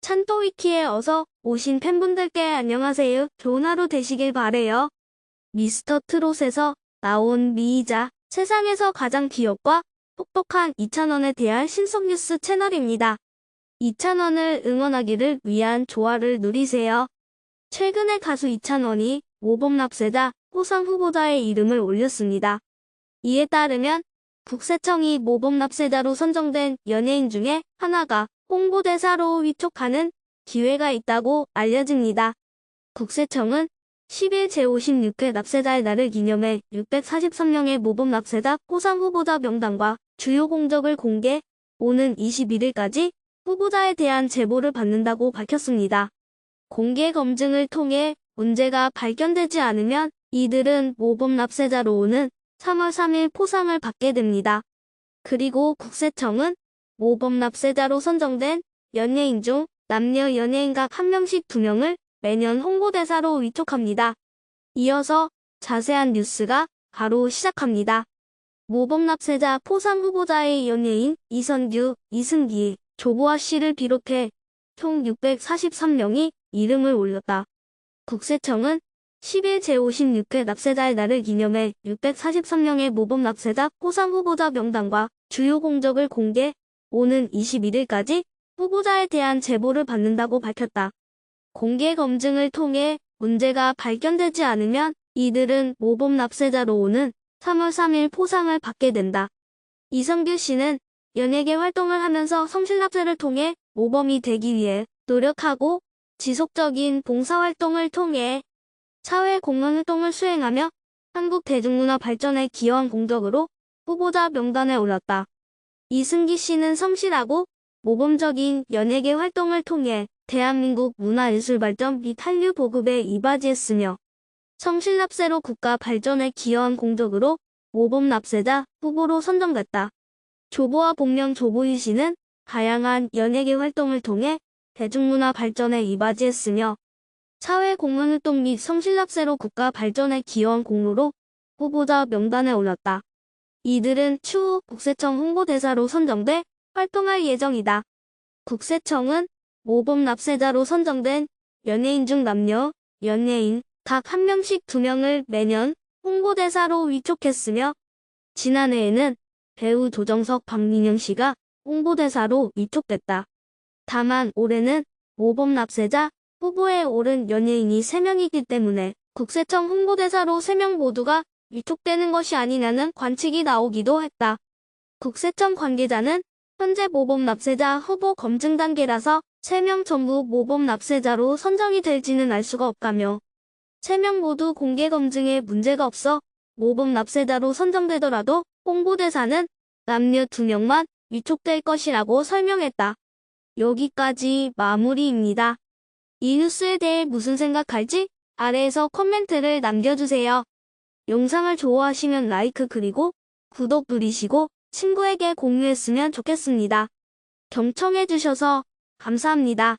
찬또위키에 어서 오신 팬분들께 안녕하세요. 좋은 하루 되시길 바래요. 미스터 트롯에서 나온 미이자 세상에서 가장 귀엽과 똑똑한 이찬원에 대한 신속 뉴스 채널입니다. 이찬원을 응원하기를 위한 조화를 누리세요. 최근에 가수 이찬원이 모범납세자 호상 후보자의 이름을 올렸습니다. 이에 따르면 국세청이 모범납세자로 선정된 연예인 중에 하나가 홍보대사로 위촉하는 기회가 있다고 알려집니다. 국세청은 10일 제56회 납세자의 날을 기념해 643명의 모범 납세자 호상 후보자 명단과 주요 공적을 공개, 오는 21일까지 후보자에 대한 제보를 받는다고 밝혔습니다. 공개 검증을 통해 문제가 발견되지 않으면 이들은 모범 납세자로 오는 3월 3일 포상을 받게 됩니다. 그리고 국세청은 모범 납세자로 선정된 연예인 중 남녀 연예인 각 한 명씩 두 명을 매년 홍보대사로 위촉합니다. 이어서 자세한 뉴스가 바로 시작합니다. 모범 납세자 포상 후보자의 연예인 이선규, 이승기, 조보아 씨를 비롯해 총 643명이 이름을 올렸다. 국세청은 10일 제56회 납세자의 날을 기념해 643명의 모범 납세자 포상 후보자 명단과 주요 공적을 공개, 오는 21일까지 후보자에 대한 제보를 받는다고 밝혔다. 공개 검증을 통해 문제가 발견되지 않으면 이들은 모범 납세자로 오는 3월 3일 포상을 받게 된다. 이성규 씨는 연예계 활동을 하면서 성실납세를 통해 모범이 되기 위해 노력하고 지속적인 봉사활동을 통해 사회 공헌활동을 수행하며 한국 대중문화 발전에 기여한 공적으로 후보자 명단에 올랐다. 이승기 씨는 성실하고 모범적인 연예계 활동을 통해 대한민국 문화예술 발전 및 한류 보급에 이바지했으며 성실납세로 국가 발전에 기여한 공적으로 모범 납세자 후보로 선정됐다. 조보와 본명 조보희 씨는 다양한 연예계 활동을 통해 대중문화 발전에 이바지했으며 사회 공헌활동 및 성실납세로 국가 발전에 기여한 공로로 후보자 명단에 올랐다. 이들은 추후 국세청 홍보대사로 선정돼 활동할 예정이다. 국세청은 모범 납세자로 선정된 연예인 중 남녀, 연예인 각 한 명씩 두 명을 매년 홍보대사로 위촉했으며 지난해에는 배우 조정석 박민영 씨가 홍보대사로 위촉됐다. 다만 올해는 모범 납세자 후보에 오른 연예인이 3명이기 때문에 국세청 홍보대사로 3명 모두가 위촉되는 것이 아니냐는 관측이 나오기도 했다. 국세청 관계자는 현재 모범 납세자 후보 검증 단계라서 3명 전부 모범 납세자로 선정이 될지는 알 수가 없다며 3명 모두 공개 검증에 문제가 없어 모범 납세자로 선정되더라도 홍보대사는 남녀 2명만 위촉될 것이라고 설명했다. 여기까지 마무리입니다. 이 뉴스에 대해 무슨 생각할지 아래에서 코멘트를 남겨주세요. 영상을 좋아하시면 라이크 그리고 구독 누리시고 친구에게 공유했으면 좋겠습니다. 경청해주셔서 감사합니다.